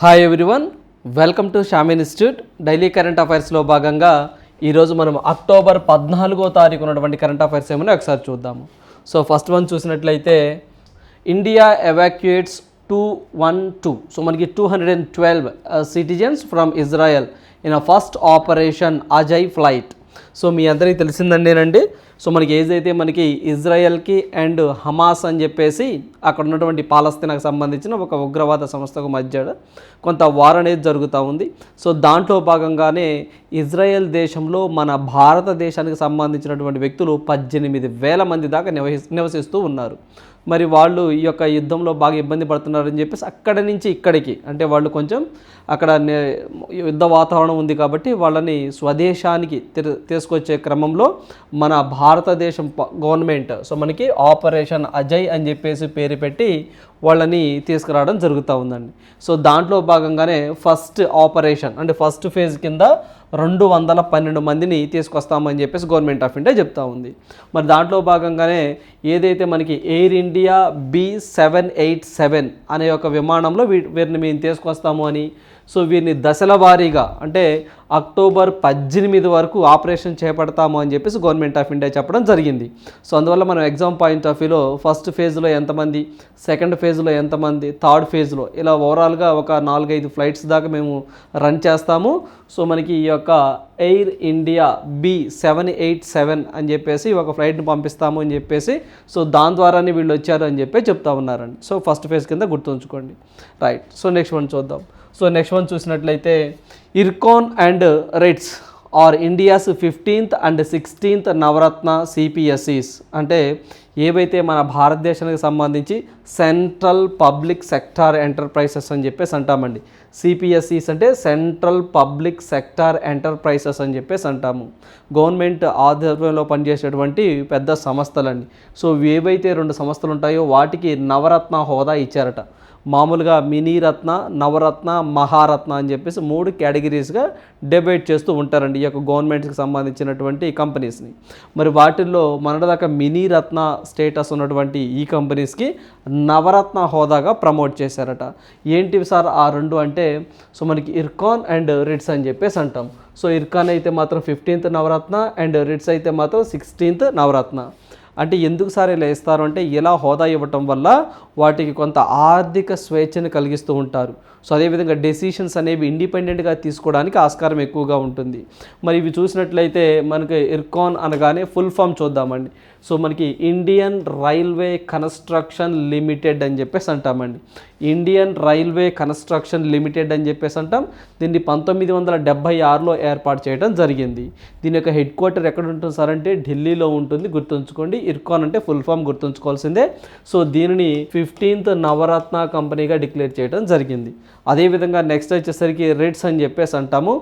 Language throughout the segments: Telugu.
Hi everyone welcome to Sham institute daily current అఫైర్స్లో భాగంగా ఈరోజు మనం అక్టోబర్ పద్నాలుగో తారీఖు ఉన్నటువంటి కరెంట్ అఫైర్స్ ఏమైనా ఒకసారి చూద్దాము. సో ఫస్ట్ వన్ చూసినట్లయితే India evacuates two one two so మనకి two hundred and twelve citizens from Israel in a first operation Ajay flight so మీ అందరికీ తెలిసిందండేనండి సో మనకి ఏదైతే మనకి ఇజ్రాయెల్కి అండ్ హమాస్ అని చెప్పేసి అక్కడ ఉన్నటువంటి పాలస్తీనాకు సంబంధించిన ఒక ఉగ్రవాద సంస్థకు మధ్య కొంత వార్ అనేది జరుగుతూ ఉంది. సో దాంట్లో భాగంగానే ఇజ్రాయెల్ దేశంలో మన భారతదేశానికి సంబంధించినటువంటి వ్యక్తులు పద్దెనిమిది వేల మంది దాకా నివసి నివసిస్తూ ఉన్నారు. మరి వాళ్ళు ఈ యొక్క యుద్ధంలో బాగా ఇబ్బంది పడుతున్నారని చెప్పేసి అక్కడ నుంచి ఇక్కడికి అంటే వాళ్ళు కొంచెం అక్కడ యుద్ధ వాతావరణం ఉంది కాబట్టి వాళ్ళని స్వదేశానికి తీసుకొచ్చే క్రమంలో మన భారతదేశం ప- గవర్నమెంట్ సో మనకి ఆపరేషన్ అజయ్ అని చెప్పేసి పేరు పెట్టి వాళ్ళని తీసుకురావడం జరుగుతూ ఉందండి. సో దాంట్లో భాగంగానే ఫస్ట్ ఆపరేషన్ అంటే ఫస్ట్ ఫేజ్ కింద రెండు వందల పన్నెండు మందిని తీసుకొస్తామని చెప్పేసి గవర్నమెంట్ ఆఫ్ ఇండియా చెప్తా ఉంది. మరి దాంట్లో భాగంగానే ఏదైతే మనకి Air India B seven eight seven అనే ఒక విమానంలో వీ వీరిని మేము తీసుకొస్తాము అని సో వీరిని దశల వారీగా అంటే అక్టోబర్ పద్దెనిమిది వరకు ఆపరేషన్ చేపడతాము అని చెప్పేసి గవర్నమెంట్ ఆఫ్ ఇండియా చెప్పడం జరిగింది. సో అందువల్ల మనం ఎగ్జామ్ పాయింట్ ఆఫ్ వ్యూలో ఫస్ట్ ఫేజ్లో ఎంతమంది సెకండ్ ఫేజ్లో ఎంతమంది థర్డ్ ఫేజ్లో ఇలా ఓవరాల్గా ఒక నాలుగైదు ఫ్లైట్స్ దాకా మేము రన్ చేస్తాము. సో మనకి ఈ యొక్క Air India B seven eight seven అని చెప్పేసి ఒక ఫ్లైట్ని పంపిస్తాము అని చెప్పేసి సో దాని ద్వారానే వీళ్ళు వచ్చారు అని చెప్పి చెప్తా ఉన్నారండి. సో ఫస్ట్ ఫేజ్ కింద గుర్తుంచుకోండి. రైట్. సో నెక్స్ట్ వన్ చూద్దాం. సో నెక్స్ట్ వన్ చూసినట్లయితే IRCON and RITES are India's fifteenth and sixteenth Navratna CPSEs. అంటే ఏవైతే మన భారతదేశానికి సంబంధించి సెంట్రల్ పబ్లిక్ సెక్టార్ ఎంటర్ప్రైసెస్ అని చెప్పేసి అంటామండి. సిపిఎస్ఈస్ అంటే సెంట్రల్ పబ్లిక్ సెక్టార్ ఎంటర్ప్రైసెస్ అని చెప్పేసి అంటాము. గవర్నమెంట్ ఆధ్వర్యంలో పనిచేసేటువంటి పెద్ద సంస్థలండి. సో ఏవైతే రెండు సంస్థలు ఉంటాయో వాటికి నవరత్న హోదా ఇచ్చారట. మామూలుగా మినీ రత్న నవరత్న మహారత్న అని చెప్పేసి మూడు కేటగిరీస్గా డిబేట్ చేస్తూ ఉంటారండి ఈ యొక్క గవర్నమెంట్కి సంబంధించినటువంటి కంపెనీస్ని. మరి వాటిల్లో మొన్నటిదాకా మినీ రత్న స్టేటస్ ఉన్నటువంటి ఈ కంపెనీస్కి నవరత్న హోదాగా ప్రమోట్ చేశారట. ఏంటివి సార్ ఆ రెండు అంటే సో మనకి ఇర్కాన్ అండ్ రిట్స్ అని చెప్పేసి అంటాం. సో ఇర్కాన్ అయితే మాత్రం ఫిఫ్టీన్త్ నవరత్న అండ్ రిట్స్ అయితే మాత్రం సిక్స్టీన్త్ నవరత్న. అంటే ఎందుకు సార్ ఇలా ఇస్తారు అంటే ఇలా హోదా ఇవ్వటం వల్ల వాటికి కొంత ఆర్థిక స్వేచ్ఛను కలిగిస్తూ ఉంటారు. సో అదేవిధంగా డెసిషన్స్ అనేవి ఇండిపెండెంట్గా తీసుకోవడానికి ఆస్కారం ఎక్కువగా ఉంటుంది. మరి ఇవి చూసినట్లయితే మనకి ఇర్కాన్ అనగానే ఫుల్ ఫామ్ చూద్దామండి. సో మనకి ఇండియన్ రైల్వే కన్స్ట్రక్షన్ లిమిటెడ్ అని చెప్పేసి అంటామండి. ఇండియన్ రైల్వే కన్స్ట్రక్షన్ లిమిటెడ్ అని చెప్పేసి అంటాం. దీన్ని పంతొమ్మిది వందల డెబ్బై ఆరులో ఏర్పాటు చేయడం జరిగింది. దీని యొక్క హెడ్ క్వార్టర్ ఎక్కడ ఉంటుంది సార్ అంటే ఢిల్లీలో ఉంటుంది. గుర్తుంచుకోండి ఇర్కాన్ అంటే ఫుల్ ఫామ్ గుర్తుంచుకోవాల్సిందే. సో దీనిని ఫిఫ్టీన్త్ నవరత్న కంపెనీగా డిక్లేర్ చేయడం జరిగింది. అదేవిధంగా నెక్స్ట్ వచ్చేసరికి రిట్స్ అని చెప్పేసి అంటాము.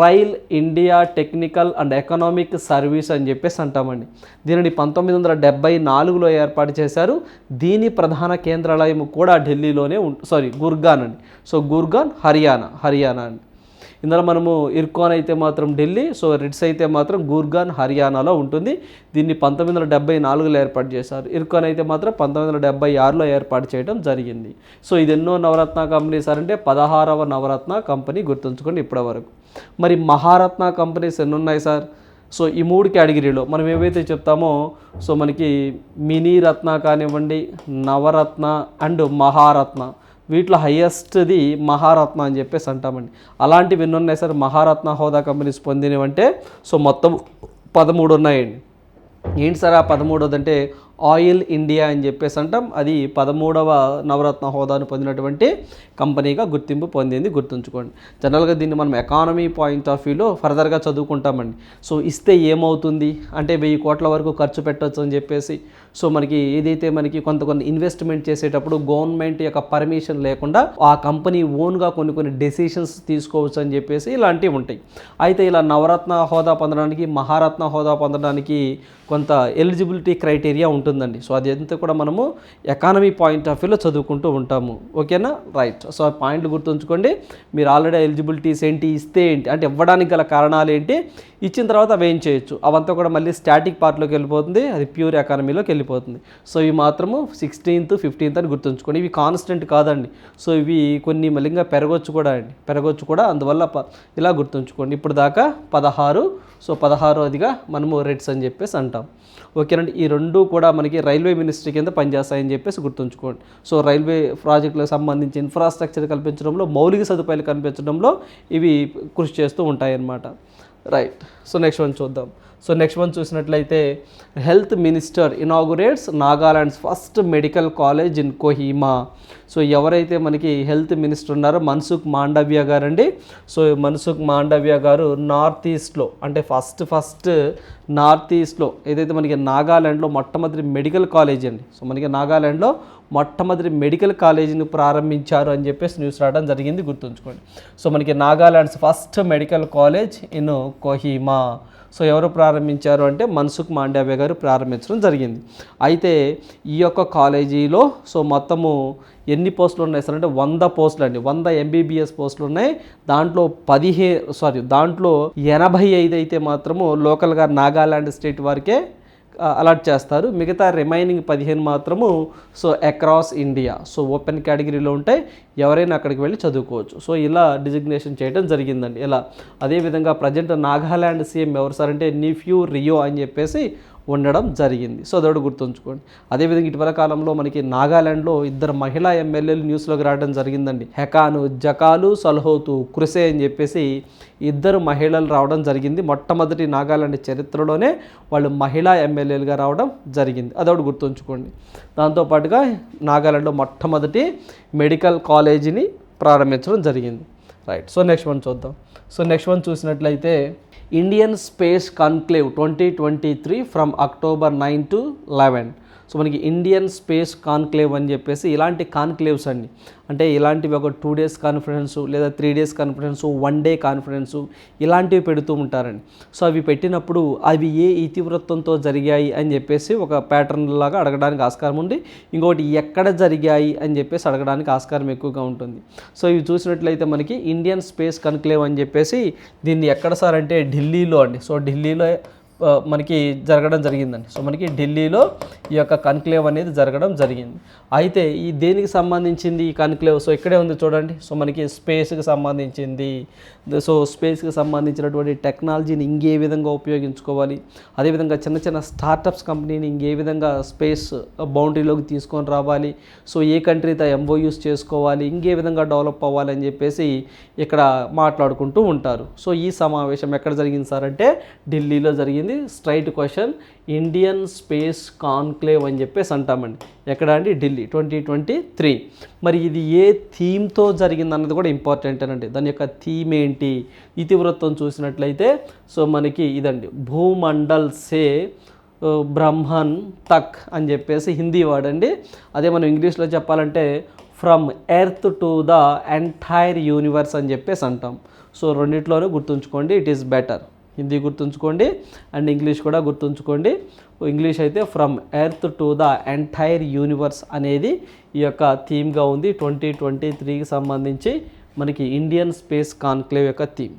Rail India technical and economic service అని చెప్పేసి అంటామండి. దీనిని పంతొమ్మిది వందల డెబ్బై నాలుగులో ఏర్పాటు చేశారు. దీని ప్రధాన కేంద్రాలయం కూడా ఢిల్లీలోనే ఉం సారీ గుర్గాన్ అండి. సో గుర్గాన్ హర్యానా హర్యానా అండి. ఇందులో మనము ఇర్కాన్ అయితే మాత్రం ఢిల్లీ సో రిట్స్ అయితే మాత్రం గూర్గాన్ హర్యానాలో ఉంటుంది. దీన్ని పంతొమ్మిది వందల డెబ్బై నాలుగులో ఏర్పాటు చేశారు. ఇర్కాన్ అయితే మాత్రం పంతొమ్మిది వందల డెబ్బై ఆరులో ఏర్పాటు చేయడం జరిగింది. సో ఇది ఎన్నో నవరత్న కంపెనీస్ అంటే పదహారవ నవరత్న కంపెనీ గుర్తుంచుకోండి ఇప్పటివరకు. మరి మహారత్న కంపెనీస్ ఎన్ని ఉన్నాయి సార్? సో ఈ మూడు కేటగిరీలో మనం ఏవైతే చెప్తామో సో మనకి మినీ రత్న కానివ్వండి నవరత్న అండ్ మహారత్న. వీటిలో హయ్యెస్ట్ది మహారత్న అని చెప్పేసి అంటామండి. అలాంటివి ఎన్ని ఉన్నాయి సార్? మహారత్న హోదా కంపెనీస్ పొందినవంటే సో మొత్తం పదమూడు ఉన్నాయండి. ఏంటి సార్ ఆ పదమూడోది అంటే ఆయిల్ ఇండియా అని చెప్పేసి అంటాం. అది పదమూడవ నవరత్న హోదాను పొందినటువంటి కంపెనీగా గుర్తింపు పొందింది. గుర్తుంచుకోండి. జనరల్గా దీన్ని మనం ఎకానమీ పాయింట్ ఆఫ్ వ్యూలో ఫర్దర్గా చదువుకుంటామండి. సో ఇస్తే ఏమవుతుంది? అంటే వెయ్యి కోట్ల వరకు ఖర్చు పెట్టవచ్చు అని చెప్పేసి. సో మనకి ఏదైతే మనకి కొంత కొన్ని ఇన్వెస్ట్మెంట్ చేసేటప్పుడు గవర్నమెంట్ యొక్క పర్మిషన్ లేకుండా ఆ కంపెనీ ఓన్గా కొన్ని కొన్ని డెసిషన్స్ తీసుకోవచ్చు అని చెప్పేసి ఇలాంటివి ఉంటాయి. అయితే ఇలా నవరత్న హోదా పొందడానికి మహారత్న హోదా పొందడానికి కొంత ఎలిజిబిలిటీ క్రైటీరియా ఉంటుంది. ఉంటుందండి. సో అది కూడా మనము ఎకానమీ పాయింట్ ఆఫ్ వ్యూలో చదువుకుంటూ ఉంటాము. ఓకేనా? రైట్. సో ఆ పాయింట్లు గుర్తుంచుకోండి. మీరు ఆల్రెడీ ఎలిజిబిలిటీస్ ఏంటి ఇస్తే ఏంటి అంటే ఇవ్వడానికి గల కారణాలు ఏంటి ఇచ్చిన తర్వాత అవి ఏం చేయొచ్చు? అవంతా కూడా మళ్ళీ స్టాటిక్ పార్ట్లోకి వెళ్ళిపోతుంది. అది ప్యూర్ ఎకానమీలోకి వెళ్ళిపోతుంది. సో ఇవి మాత్రము సిక్స్టీన్త్ ఫిఫ్టీన్త్ అని గుర్తుంచుకోండి. ఇవి కాన్స్టెంట్ కాదండి. సో ఇవి కొన్ని మళ్ళీగా పెరగొచ్చు కూడా అండి. పెరగొచ్చు కూడా. అందువల్ల ప- ఇలా గుర్తుంచుకోండి. ఇప్పుడు దాకా పదహారు. సో పదహారోదిగా మనము రెడ్స్ అని చెప్పేసి అంటాం. ఓకేనండి ఈ రెండు కూడా మనకి రైల్వే మినిస్ట్రీ కింద పనిచేస్తాయని చెప్పేసి గుర్తుంచుకోండి. సో రైల్వే ప్రాజెక్టులకు సంబంధించి ఇన్ఫ్రాస్ట్రక్చర్ కల్పించడంలో మౌలిక సదుపాయాలు కల్పించడంలో ఇవి కృషి చేస్తూ ఉంటాయన్నమాట. రైట్ సో నెక్స్ట్ వన్ చూద్దాం. సో నెక్స్ట్ వన్ చూసినట్లయితే health minister inaugurates Nagaland's first medical college in Kohima. So ఎవరైతే మనకి హెల్త్ మినిస్టర్ ఉన్నారో మన్సుఖ్ మాండవ్య గారు అండి సో మన్సుఖ్ మాండవ్య గారు నార్త్ ఈస్ట్లో అంటే ఫస్ట్ ఫస్ట్ నార్త్ ఈస్ట్లో ఏదైతే మనకి నాగాలాండ్లో మొట్టమొదటి మెడికల్ కాలేజ్ అండి. సో మనకి నాగాలాండ్లో మొట్టమొదటి మెడికల్ కాలేజీని ప్రారంభించారు అని చెప్పేసి న్యూస్ రావడం జరిగింది గుర్తుంచుకోండి. సో మనకి Nagaland's first medical college in Kohima. So ఎవరు ప్రారంభించారు అంటే మన్సుఖ్ మాండవ్య గారు ప్రారంభించడం జరిగింది. అయితే ఈ యొక్క కాలేజీలో సో మొత్తము ఎన్ని పోస్టులు ఉన్నాయి సార్ అంటే వంద పోస్టులు అండి వంద ఎంబీబీఎస్ పోస్టులు ఉన్నాయి. దాంట్లో పదిహే సారీ దాంట్లో ఎనభై ఐదు అయితే మాత్రము లోకల్గా నాగాలాండ్ స్టేట్ వారికే అలాట్ చేస్తారు. మిగతా రిమైనింగ్ పదిహేను మాత్రము so across India so open కేటగిరీలో ఉంటాయి. ఎవరైనా అక్కడికి వెళ్ళి చదువుకోవచ్చు. సో ఇలా డిజిగ్నేషన్ చేయడం జరిగిందండి. ఇలా అదేవిధంగా ప్రజెంట్ నాగాలాండ్ సీఎం ఎవరు సార్ అంటే నిఫ్యూ రియో అని చెప్పేసి ఉండడం జరిగింది. సో అదొకటి గుర్తుంచుకోండి. అదేవిధంగా ఇటీవల కాలంలో మనకి నాగాలాండ్లో ఇద్దరు మహిళా ఎమ్మెల్యేలు న్యూస్లోకి రావడం జరిగిందండి. హెకాను జకాలు సల్హోతు కృసే అని చెప్పేసి ఇద్దరు మహిళలు రావడం జరిగింది. మొట్టమొదటి నాగాలాండ్ చరిత్రలోనే వాళ్ళు మహిళా ఎమ్మెల్యేలుగా రావడం జరిగింది. అదొకటి గుర్తుంచుకోండి. దాంతోపాటుగా నాగాలాండ్లో మొట్టమొదటి మెడికల్ కాలేజీని ప్రారంభించడం జరిగింది. రైట్ సో నెక్స్ట్ వన్ చూద్దాం. సో నెక్స్ట్ వన్ చూసినట్లయితే Indian space conclave twenty twenty three from October nine to eleven so మనకి ఇండియన్ స్పేస్ కాన్క్లేవ్ అని చెప్పేసి ఇలాంటి కాన్క్లేవ్స్ అండి. అంటే ఇలాంటివి ఒక టూ డేస్ కాన్ఫరెన్సు లేదా three days conference one day conference ఇలాంటివి పెడుతూ ఉంటారండి. సో అవి పెట్టినప్పుడు అవి ఏ ఇతివృత్తంతో జరిగాయి అని చెప్పేసి ఒక ప్యాటర్న్ లాగా అడగడానికి ఆస్కారం ఉంది. ఇంకొకటి ఎక్కడ జరిగాయి అని చెప్పేసి అడగడానికి ఆస్కారం ఎక్కువగా ఉంటుంది. సో ఇవి చూసినట్లయితే మనకి ఇండియన్ స్పేస్ కన్క్లేవ్ అని చెప్పేసి దీన్ని ఎక్కడ సార్ అంటే ఢిల్లీలో అండి. సో ఢిల్లీలో మనకి జరగడం జరిగిందండి. సో మనకి ఢిల్లీలో ఈ యొక్క కన్క్లేవ్ అనేది జరగడం జరిగింది. అయితే ఈ దేనికి సంబంధించింది ఈ కన్క్లేవ్? సో ఇక్కడే ఉంది చూడండి. సో మనకి స్పేస్కి సంబంధించింది. సో స్పేస్కి సంబంధించినటువంటి టెక్నాలజీని ఇంకే విధంగా ఉపయోగించుకోవాలి. అదేవిధంగా చిన్న చిన్న స్టార్టప్స్ కంపెనీని ఇంకే విధంగా స్పేస్ బౌండరీలోకి తీసుకొని రావాలి. సో ఏ కంట్రీతో ఎంఓయూస్ చేసుకోవాలి ఇంకే విధంగా డెవలప్ అవ్వాలి అని చెప్పేసి ఇక్కడ మాట్లాడుకుంటూ ఉంటారు. సో ఈ సమావేశం ఎక్కడ జరిగింది సార్ అంటే ఢిల్లీలో జరిగింది. Straight question Indian space conclave అని చెప్పేసి అంటామండి. ఎక్కడ అండి? ఢిల్లీ. ట్వంటీ ట్వంటీ త్రీ మరి ఇది ఏ థీమ్తో జరిగింది అన్నది కూడా ఇంపార్టెంట్ అనండి. దాని యొక్క థీమ్ ఏంటి? ఇతివృత్తం చూసినట్లయితే సో మనకి ఇదండి. భూమండల్ సే బ్రహ్మన్ తక్ అని చెప్పేసి హిందీ వాడండి. అదే మనం ఇంగ్లీష్లో చెప్పాలంటే from earth to the entire universe అని చెప్పేసి అంటాం. సో రెండిట్లోనే గుర్తుంచుకోండి. ఇట్ ఈస్ బెటర్ హిందీ గుర్తుంచుకోండి అండ్ ఇంగ్లీష్ కూడా గుర్తుంచుకోండి. ఇంగ్లీష్ అయితే from earth to the entire universe అనేది ఈ యొక్క థీమ్గా ఉంది. ట్వంటీ ట్వంటీ త్రీకి సంబంధించి మనకి ఇండియన్ స్పేస్ కాన్క్లేవ్ యొక్క థీమ్.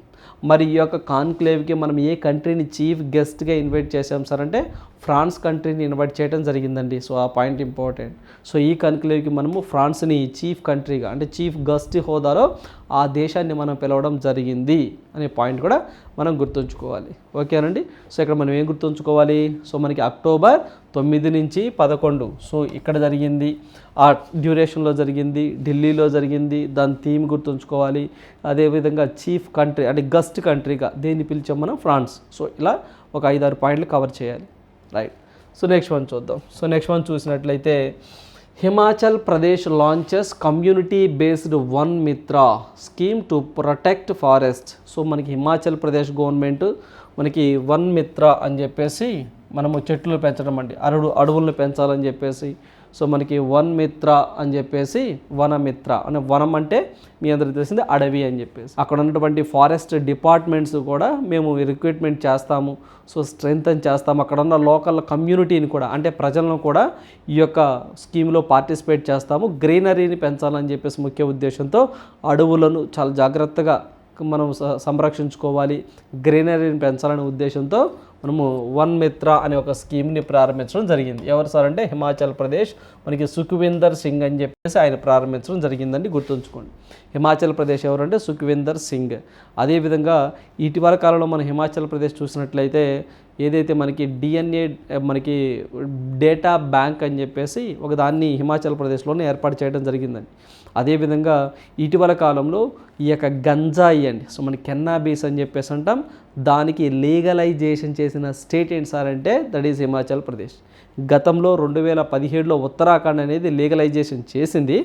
మరి ఈ యొక్క కాన్క్లేవ్కి మనం ఏ కంట్రీని చీఫ్ గెస్ట్గా ఇన్వైట్ చేసాం సార్ అంటే ఫ్రాన్స్ కంట్రీని ఇన్వైట్ చేయడం జరిగిందండి. సో ఆ పాయింట్ ఇంపార్టెంట్. సో ఈ కన్క్లేవ్కి మనము ఫ్రాన్స్ని చీఫ్ కంట్రీగా అంటే చీఫ్ గస్ట్ హోదాలో ఆ దేశాన్ని మనం పిలవడం జరిగింది అనే పాయింట్ కూడా మనం గుర్తుంచుకోవాలి. ఓకేనండి? సో ఇక్కడ మనం ఏం గుర్తుంచుకోవాలి? సో మనకి అక్టోబర్ తొమ్మిది నుంచి పదకొండు. సో ఇక్కడ జరిగింది. ఆ డ్యూరేషన్లో జరిగింది. ఢిల్లీలో జరిగింది. దాని థీమ్ గుర్తుంచుకోవాలి. అదేవిధంగా చీఫ్ కంట్రీ అంటే గస్ట్ కంట్రీగా దేన్ని పిలిచాం మనం? ఫ్రాన్స్. సో ఇలా ఒక ఐదారు పాయింట్లు కవర్ చేయాలి. రైట్ సో నెక్స్ట్ వన్ చూద్దాం. సో నెక్స్ట్ వన్ చూసినట్లయితే Himachal Pradesh launches community based Van Mitra scheme to protect forest so మనకి హిమాచల్ ప్రదేశ్ గవర్నమెంట్ మనకి వన్ మిత్ర అని చెప్పేసి మనము చెట్లు పెంచడం అండి. అరుడు అడవులను పెంచాలని చెప్పేసి సో మనకి వన్ మిత్ర అని చెప్పేసి వనమిత్ర. అనే వనం అంటే మీ అందరికి తెలిసింది అడవి అని చెప్పేసి. అక్కడ ఉన్నటువంటి ఫారెస్ట్ డిపార్ట్మెంట్స్ కూడా మేము రిక్రూట్మెంట్ చేస్తాము. సో స్ట్రెంగ్ చేస్తాము. అక్కడ ఉన్న లోకల్ కమ్యూనిటీని కూడా అంటే ప్రజలను కూడా ఈ యొక్క స్కీమ్లో పార్టిసిపేట్ చేస్తాము. గ్రీనరీని పెంచాలని చెప్పేసి ముఖ్య ఉద్దేశంతో అడవులను చాలా జాగ్రత్తగా మనం స- సంరక్షించుకోవాలి. గ్రీనరీని పెంచాలనే ఉద్దేశంతో మనము వన్ మిత్ర అనే ఒక స్కీమ్ని ప్రారంభించడం జరిగింది. ఎవరు సార్ అంటే హిమాచల్ ప్రదేశ్ మనకి సుఖ్వీందర్ సింగ్ అని చెప్పేసి ఆయన ప్రారంభించడం జరిగిందండి గుర్తుంచుకోండి. హిమాచల్ ప్రదేశ్ ఎవరంటే సుఖ్వీందర్ సింగ్. అదేవిధంగా ఇటీవల కాలంలో మనం హిమాచల్ ప్రదేశ్ చూసినట్లయితే ఏదైతే మనకి డిఎన్ఏ మనకి డేటా బ్యాంక్ అని చెప్పేసి ఒక దాన్ని హిమాచల్ ప్రదేశ్లోనే ఏర్పాటు చేయడం జరిగిందండి. అదేవిధంగా ఇటీవల కాలంలో ఈ యొక్క గంజాయి అండి. సో మన కెన్నాబీస్ అని చెప్పేసి అంటాం. దానికి లీగలైజేషన్ చేసిన స్టేట్ ఏంటి సార్ అంటే దట్ ఈస్ హిమాచల్ ప్రదేశ్ గతంలో రెండు వేల పదిహేడులో ఉత్తరాఖండ్ అనేది లీగలైజేషన్ చేసింది.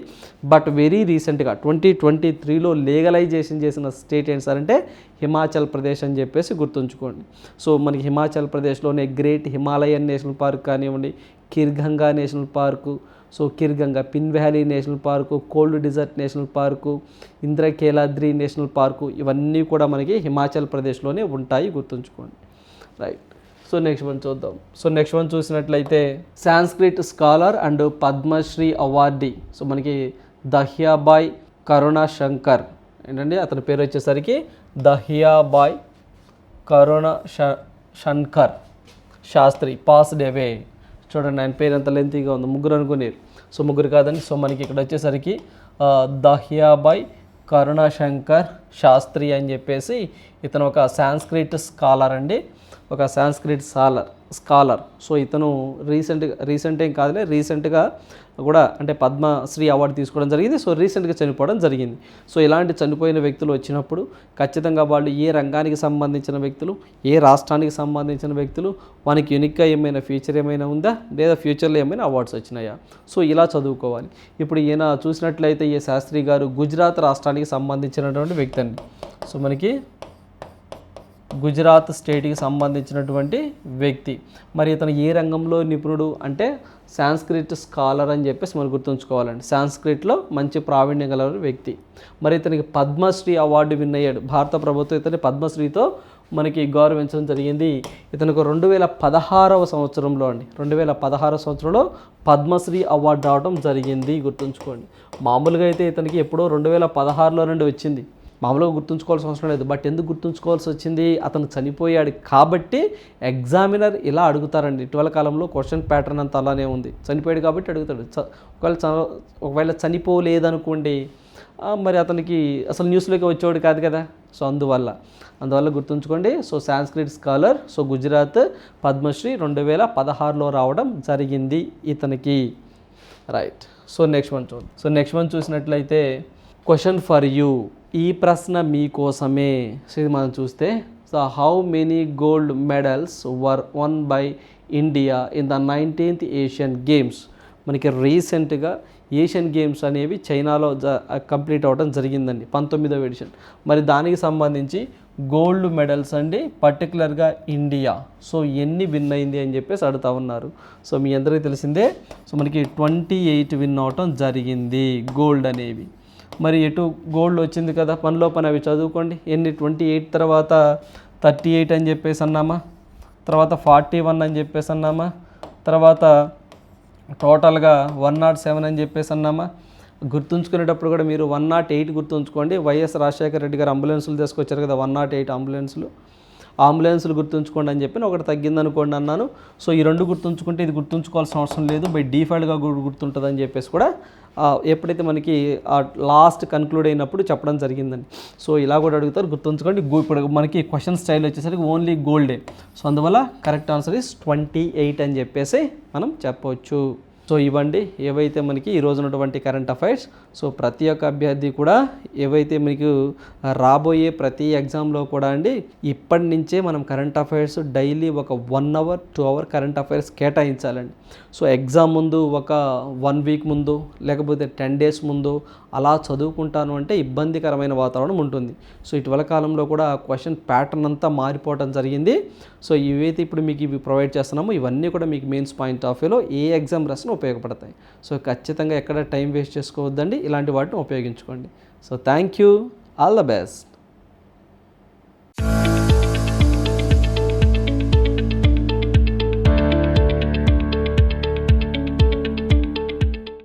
బట్ వెరీ రీసెంట్గా ట్వంటీ ట్వంటీ త్రీలో లీగలైజేషన్ చేసిన స్టేట్ ఏంటి సార్ అంటే హిమాచల్ ప్రదేశ్ అని చెప్పేసి గుర్తుంచుకోండి. సో మనకి హిమాచల్ ప్రదేశ్లోనే గ్రేట్ హిమాలయన్ నేషనల్ పార్క్ కానివ్వండి Khirganga national park so Khirganga Pin valley national park cold desert national park Indrakiladri national park ఇవన్నీ కూడా మనకి హిమాచల్ ప్రదేశ్లోనే ఉంటాయి గుర్తుంచుకోండి. రైట్. సో నెక్స్ట్ వన్ చూద్దాం. సో నెక్స్ట్ వన్ చూసినట్లయితే Sanskrit scholar and Padmashri awardee. So మనకి దహ్యాబాయ్ కరుణా శంకర్ ఏంటండి? అతని పేరు వచ్చేసరికి దహ్యాబాయ్ కరుణ శ శంకర్. శాస్త్రి పాస్డ్ అవే చూడండి ఆయన పేరు ఎంత లెంతీగా ఉంది. ముగ్గురు అనుకునేరు. సో ముగ్గురు కాదండి. సో మనకి ఇక్కడ వచ్చేసరికి దహియాబాయ్ కరుణాశంకర్ శాస్త్రి అని చెప్పేసి ఇతను ఒక సాంస్క్రిట్ స్కాలర్ అండి. ఒక సాంస్క్రిట్ సాలర్ స్కాలర్. సో ఇతను రీసెంట్గా రీసెంట్ ఏం కాదులే రీసెంట్గా కూడా అంటే పద్మశ్రీ అవార్డు తీసుకోవడం జరిగింది. సో రీసెంట్గా చనిపోవడం జరిగింది. సో ఇలాంటి చనిపోయిన వ్యక్తులు వచ్చినప్పుడు ఖచ్చితంగా వాళ్ళు ఏ రంగానికి సంబంధించిన వ్యక్తులు ఏ రాష్ట్రానికి సంబంధించిన వ్యక్తులు వానికి యూనిక్గా ఏమైనా ఫ్యూచర్ ఏమైనా ఉందా? లేదా ఫ్యూచర్లో ఏమైనా అవార్డ్స్ వచ్చినాయా? సో ఇలా చదువుకోవాలి. ఇప్పుడు ఈయన చూసినట్లయితే ఈ శాస్త్రి గారు గుజరాత్ రాష్ట్రానికి సంబంధించినటువంటి వ్యక్తి అండి. సో మనకి గుజరాత్ స్టేట్కి సంబంధించినటువంటి వ్యక్తి. మరి ఇతను ఏ రంగంలో నిపుణుడు అంటే సాంస్క్రిట్ స్కాలర్ అని చెప్పేసి మనం గుర్తుంచుకోవాలండి. సాంస్క్రిట్లో మంచి ప్రావీణ్యం గల వ్యక్తి. మరి ఇతనికి పద్మశ్రీ అవార్డు విన్ అయ్యాడు. భారత ప్రభుత్వం ఇతని పద్మశ్రీతో మనకి గౌరవించడం జరిగింది. ఇతనికి రెండు వేల పదహారవ సంవత్సరంలో అండి. రెండు వేల పదహారవ సంవత్సరంలో పద్మశ్రీ అవార్డు రావడం జరిగింది. గుర్తుంచుకోండి. మామూలుగా అయితే ఇతనికి ఎప్పుడో రెండు వేల పదహారులో నుండి వచ్చింది. మామూలుగా గుర్తుంచుకోవాల్సిన అవసరం లేదు. బట్ ఎందుకు గుర్తుంచుకోవాల్సి వచ్చింది? అతను చనిపోయాడు కాబట్టి ఎగ్జామినర్ ఇలా అడుగుతారండి. ఇటీవల కాలంలో క్వశ్చన్ ప్యాటర్న్ అంతా అలానే ఉంది. చనిపోయాడు కాబట్టి అడుగుతాడు. ఒకవేళ చ- ఒకవేళ చనిపోలేదనుకోండి మరి అతనికి అసలు న్యూస్లోకి వచ్చేవాడు కాదు కదా. సో అందువల్ల అందువల్ల గుర్తుంచుకోండి. So Sanskrit scholar so Gujarat Padmashri రెండు వేల పదహారులో రావడం జరిగింది ఇతనికి. రైట్. సో నెక్స్ట్ వన్ చూద్దాం సో నెక్స్ట్ వన్ చూసినట్లయితే క్వశ్చన్ ఫర్ యూ. ఈ ప్రశ్న మీకోసమే సో ఇది మనం చూస్తే so how many gold medals were won by India in the nineteenth Asian games మనకి రీసెంట్గా ఏషియన్ గేమ్స్ అనేవి చైనాలో జ కంప్లీట్ అవ్వడం జరిగిందండి పంతొమ్మిదవ ఎడిషన్. మరి దానికి సంబంధించి గోల్డ్ మెడల్స్ అండి పర్టికులర్గా ఇండియా సో ఎన్ని విన్ అయింది అని చెప్పేసి అడుగుతా ఉన్నారు. సో మీ అందరికీ తెలిసిందే సో మనకి ట్వంటీ ఎయిట్ విన్ అవటం జరిగింది గోల్డ్ అనేవి. మరి ఎటు గోల్డ్ వచ్చింది కదా పనిలో పని అవి చదువుకోండి. ఎన్ని? ట్వంటీ ఎయిట్ తర్వాత థర్టీ ఎయిట్ అని చెప్పేసి అన్నామా? తర్వాత ఫార్టీ వన్ అని చెప్పేసి అన్నామా? తర్వాత టోటల్గా వన్ నాట్ సెవెన్ అని చెప్పేసి అన్నామా? గుర్తుంచుకునేటప్పుడు కూడా మీరు వన్ నాట్ ఎయిట్ గుర్తుంచుకోండి. వైఎస్ రాజశేఖర రెడ్డి గారు అంబులెన్సులు తీసుకొచ్చారు కదా వన్ నాట్ ఎయిట్ అంబులెన్సులు. అంబులెన్సులు గుర్తుంచుకోండి అని చెప్పి ఒకటి తగ్గింది అనుకోండి అన్నాను. సో ఈ రెండు గుర్తుంచుకుంటే ఇది గుర్తుంచుకోవాల్సిన అవసరం లేదు. బై డిఫాల్ట్గా గుర్తుంటుంది అని చెప్పేసి కూడా ఎప్పుడైతే మనకి లాస్ట్ కన్క్లూడ్ అయినప్పుడు చెప్పడం జరిగిందండి. సో ఇలా కూడా అడుగుతారు. గుర్తుంచుకోండి. ఇప్పుడు మనకి క్వశ్చన్ స్టైల్ వచ్చేసరికి ఓన్లీ గోల్డే. సో అందువల్ల correct answer is twenty eight అని చెప్పేసి మనం చెప్పవచ్చు సో ఇవ్వండి. ఏవైతే మనకి ఈ ఉన్నటువంటి కరెంట్ అఫైర్స్ సో ప్రతి ఒక్క అభ్యర్థి కూడా ఏవైతే మీకు రాబోయే ప్రతి ఎగ్జామ్లో కూడా అండి ఇప్పటి నుంచే మనం కరెంట్ అఫైర్స్ డైలీ ఒక one hour two hour current affairs కేటాయించాలండి. So exam ముందు ఒక వన్ వీక్ ముందు లేకపోతే టెన్ డేస్ ముందు అలా చదువుకుంటాను అంటే ఇబ్బందికరమైన వాతావరణం ఉంటుంది. సో ఇటీవల కాలంలో కూడా క్వశ్చన్ ప్యాటర్న్ అంతా మారిపోవడం జరిగింది. సో ఇవైతే ఇప్పుడు మీకు ఇవి ప్రొవైడ్ చేస్తున్నామో. ఇవన్నీ కూడా మీకు మెయిన్స్ పాయింట్ ఆఫ్ వ్యూలో ఏ ఎగ్జామ్ రాసిన ఉపయోగపడతాయి. సో ఖచ్చితంగా ఎక్కడ టైం వేస్ట్ చేసుకోవద్దండి. ఇలాంటి వాటిని ఉపయోగించుకోండి. So thank you all the best.